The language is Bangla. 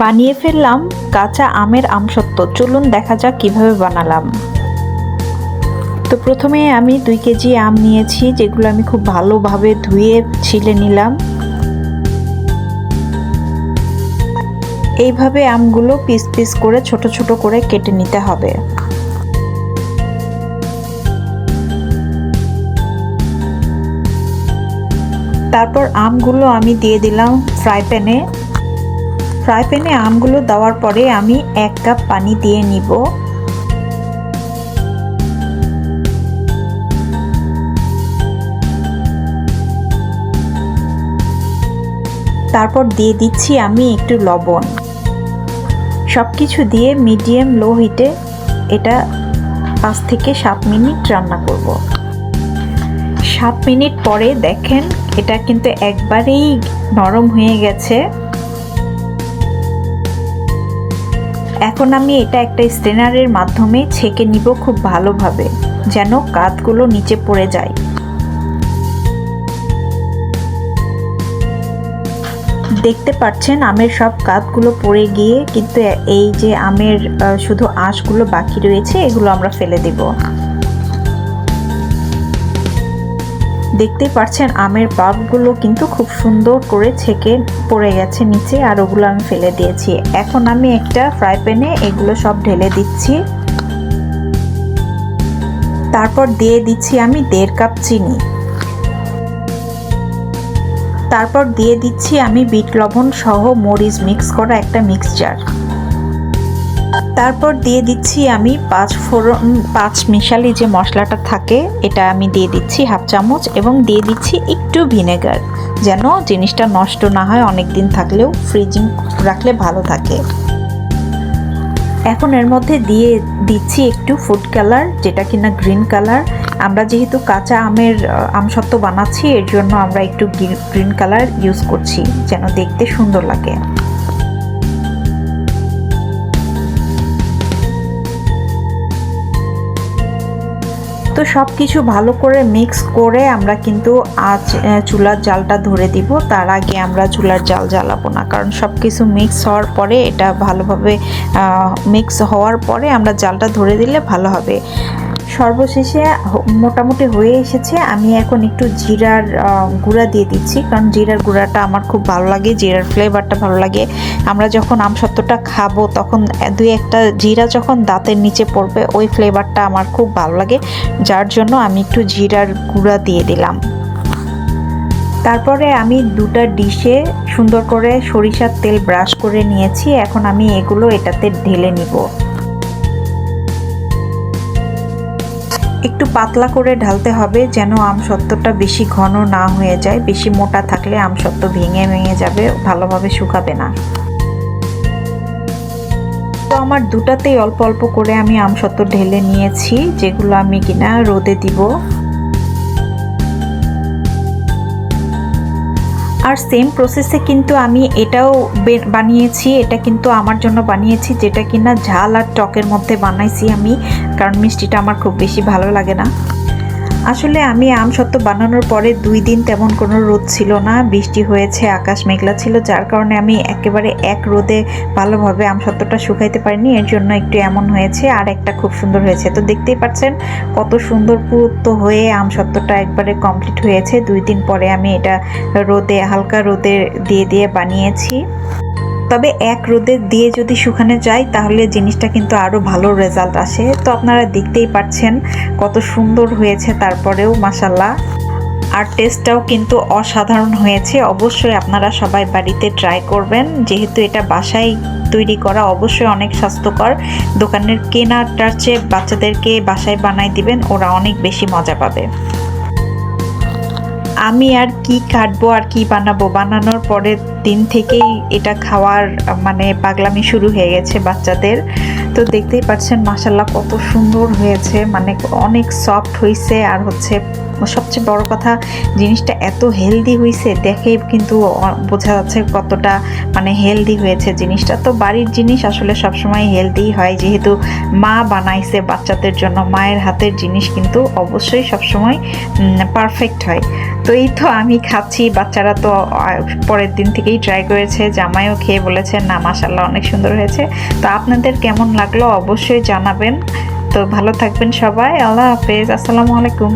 বানিয়ে ফেললাম কাঁচা আমের আমসত্ত্ব চলুন দেখা যাক কীভাবে বানালাম। তো প্রথমে আমি দুই কেজি আম নিয়েছি, যেগুলো আমি খুব ভালোভাবে ধুয়ে ছিলে নিলাম। এইভাবে আমগুলো পিস পিস করে ছোট ছোট করে কেটে নিতে হবে। তারপর আমগুলো আমি দিয়ে দিলাম ফ্রাই প্যানে। ফ্রাই প্যানে আমগুলো দেওয়ার পরে আমি এক কাপ পানি দিয়ে নিব। তারপর দিয়ে দিচ্ছি আমি একটু লবণ। সব কিছু দিয়ে মিডিয়াম লো হিটে এটা পাঁচ থেকে সাত মিনিট রান্না করব। সাত মিনিট পরে দেখেন এটা কিন্তু একবারেই নরম হয়ে গেছে। এখন আমি এটা একটা স্ট্রেনারের মাধ্যমে ছেঁকে নিব খুব ভালোভাবে, যেন কাতগুলো নিচে পড়ে যায়। দেখতে পাচ্ছেন আমের সব কাতগুলো পড়ে গিয়ে কিন্তু এই যে আমের শুধু আঁশগুলো বাকি রয়েছে, এগুলো আমরা ফেলে দেব। দেখতে পাচ্ছেন আমের পাপগুলো কিন্তু খুব সুন্দর করে ছেঁকে পড়ে গেছে নিচে আর ওগুলো আমি ফেলে দিয়েছি। এখন আমি একটা ফ্রাই প্যানে এগুলো সব ঢেলে দিচ্ছি। তারপর দিয়ে দিচ্ছি আমি দেড় কাপ চিনি। তারপর দিয়ে দিচ্ছি আমি বিট লবণ সহ মরিচ মিক্স করা একটা মিক্সচার। তারপর দিয়ে দিচ্ছি আমি পাঁচ ফোড়ন, পাঁচ মিশালি যে মশলাটা থাকে, এটা আমি দিয়ে দিচ্ছি হাফ চামচ এবং দিয়ে দিচ্ছি একটু ভিনেগার, যেন জিনিসটা নষ্ট না হয় অনেক দিন থাকলেও ফ্রিজিং রাখলে ভালো থাকে। এখন এর মধ্যে দিয়ে দিচ্ছি একটু ফুড কালার, যেটা কিনা গ্রিন কালার। আমরা যেহেতু কাঁচা আমের আমসত্ত্ব বানাচ্ছি, এর জন্য আমরা একটু গ্রিন কালার ইউজ করছি, যেন দেখতে সুন্দর লাগে। তো সব কিছু ভালো করে মিক্স করে আমরা কিন্তু আজ চুলার জালটা ধরে দিব। তার আগে আমরা চুলার জাল জ্বালাবো না, কারণ সব কিছু মিক্স হওয়ার পরে, এটা ভালোভাবে মিক্স হওয়ার পরে আমরা জালটা ধরে দিলে ভালো হবে। সর্বশেষে মোটামুটি হয়ে এসেছে। আমি এখন একটু জিরার গুঁড়া দিয়ে দিচ্ছি। কারণ জিরার গুঁড়াটা আমার খুব ভালো লাগে, জিরার ফ্লেভারটা ভালো লাগে। আমরা যখন আমসত্ত্বটা খাব, তখন দুই একটা জিরা যখন দাঁতের নিচে পড়বে, ওই ফ্লেভারটা আমার খুব ভালো লাগে। যার জন্য আমি একটু জিরার গুঁড়া দিয়ে দিলাম। তারপরে আমি দুটা ডিশে সুন্দর করে সরিষার তেল ব্রাশ করে নিয়েছি। এখন আমি এগুলো এটাতে ঢেলে নিব। একটু পাতলা করে ঢালতে হবে যেন আম আমসত্ত্বটা বেশি ঘন না হয়ে যায়। বেশি মোটা থাকলে আম আমসত্ত্ব ভেঙে ভেঙে যাবে, ভালোভাবে শুকাবে না। তো আমার দুটাতেই অল্প অল্প করে আমি আম আমসত্ত্ব ঢেলে নিয়েছি, যেগুলো আমি কিনা রোদে দিব। আর সেম প্রসেসে কিন্তু আমি এটাও বানিয়েছি, এটা কিন্তু আমার জন্য বানিয়েছি, যেটা কিনা ঝাল আর টকের মধ্যে বানাইছি আমি, কারণ মিষ্টিটা আমার খুব বেশি ভালো লাগে না। আসলে আমি আম সত্ত্ব বানানোর পরে দুই দিন তেমন কোনো রোদ ছিল না। বৃষ্টি হয়েছে, আকাশ মেঘলা ছিল, যার কারণে আমি একেবারে এক রোদে ভালোভাবে আম সত্ত্বটা শুকাইতে পারিনি। এর জন্য একটু এমন হয়েছে, আর একটা খুব সুন্দর হয়েছে। তো দেখতেই পাচ্ছেন কত সুন্দর পুরুত্ব হয়ে আম সত্ত্বটা একবারে কমপ্লিট হয়েছে। দুই দিন পরে আমি এটা রোদে, হালকা রোদে দিয়ে দিয়ে বানিয়েছি। তবে এক রোদে দিয়ে যদি শুকানো যায়, তাহলে জিনিসটা কিন্তু আরও ভালো রেজাল্ট আসে। তো আপনারা দেখতেই পাচ্ছেন কত সুন্দর হয়েছে তারপরেও মাসাল্লাহ আর টেস্টটাও কিন্তু অসাধারণ হয়েছে। অবশ্যই আপনারা সবাই বাড়িতে ট্রাই করবেন। যেহেতু এটা বাসায় তৈরি করা, অবশ্যই অনেক স্বাস্থ্যকর। দোকানের কেনাটার চেয়ে বাচ্চাদেরকে বাসায় বানাই দিবেন, ওরা অনেক বেশি মজা পাবে। আমি আর কি কাটবো আর কি বানাবো? বানানোর পরের দিন থেকেই এটা খাওয়ার মানে পাগলামি শুরু হয়ে গেছে বাচ্চাদের। তো দেখতেই পাচ্ছেন মাসাল্লাহ কত সুন্দর হয়েছে। মানে অনেক সফট হয়েছে আর হচ্ছে সবচেয়ে বড় কথা, জিনিসটা এত হেলদি হয়েছে দেখেই কিন্তু বোঝা যাচ্ছে কতটা মানে হেলদি হয়েছে জিনিসটা। তো বাড়ির জিনিস আসলে সবসময় হেলদি হয়, যেহেতু মা বানাইছে বাচ্চাদের জন্য, মায়ের হাতের জিনিস কিন্তু অবশ্যই সবসময় পারফেক্ট হয়। তো এই তো আমি খাচ্ছি, বাচ্চারা তো পরের দিন থেকেই ট্রাই করেছে, জামাইও খেয়ে বলেছে, না মাসাল্লাহ অনেক সুন্দর হয়েছে। তো আপনাদের কেমন লাগল অবশ্যই জানাবেন। তো ভালো থাকবেন সবাই, আল্লাহ হাফেজ, আসসালামু আলাইকুম।